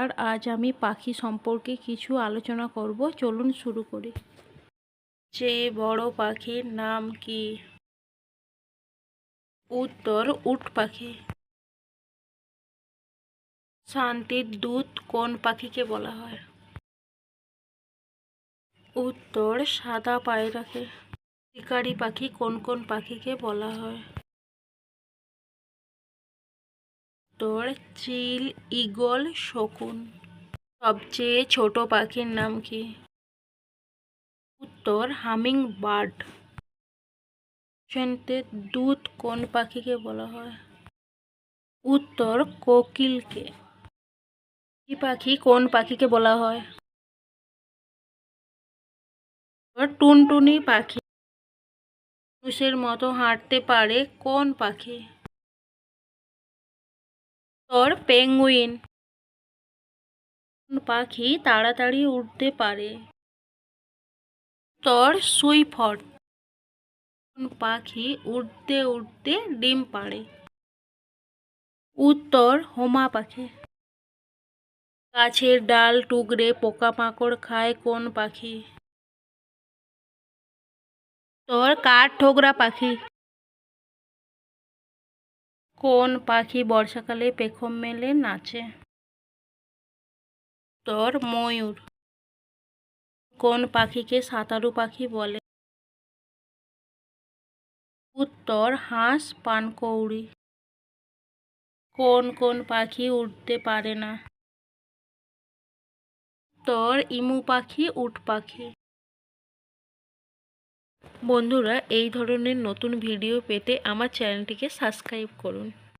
আর আজ আমি পাখি সম্পর্কে কিছু আলোচনা করব। চলুন শুরু করি। যে বড় পাখির নাম কি? উত্তর, উট পাখি। শান্তির দূত কোন পাখিকে বলা হয়? উত্তর, সাদা পায়রাকে। শিকারি পাখি কোন কোন পাখিকে বলা হয়? উত্তর চিল, ঈগল, শকুন। সবচেয়ে ছোট পাখির নাম কি? উত্তর হামিং বার্ড দুধ কোন পাখিকে বলা হয়? উত্তর, কোকিলকে। এই পাখি কোন পাখিকে বলা হয়? টুনটুনি পাখি। মানুষের মতো হাঁটতে পারে কোন পাখি? উত্তর পেঙ্গুইন। পাখি তাড়াতাড়ি উঠতে পারে। উত্তর সুইফট। পাখি উড়তে উড়তে ডিম পাড়ে। উত্তর, হোমা পাখি। গাছের ডাল, টুকরে, পোকামাকড় খায় কোন পাখি? উত্তর কাঠ ঠোকরা পাখি। কোন পাখি বর্ষাকালে পেখম মেলে নাচে? উত্তর ময়ূর। কোন পাখিকে সাঁতারু পাখি বলে? উত্তর, হাঁস, পানকৌড়ি। কোন কোন পাখি উঠতে পারে না? উত্তর ইমু পাখি, উট পাখি। বন্ধুরা এই ধরনের নতুন ভিডিও পেতে আমার চ্যানেলটিকে সাবস্ক্রাইব করুন।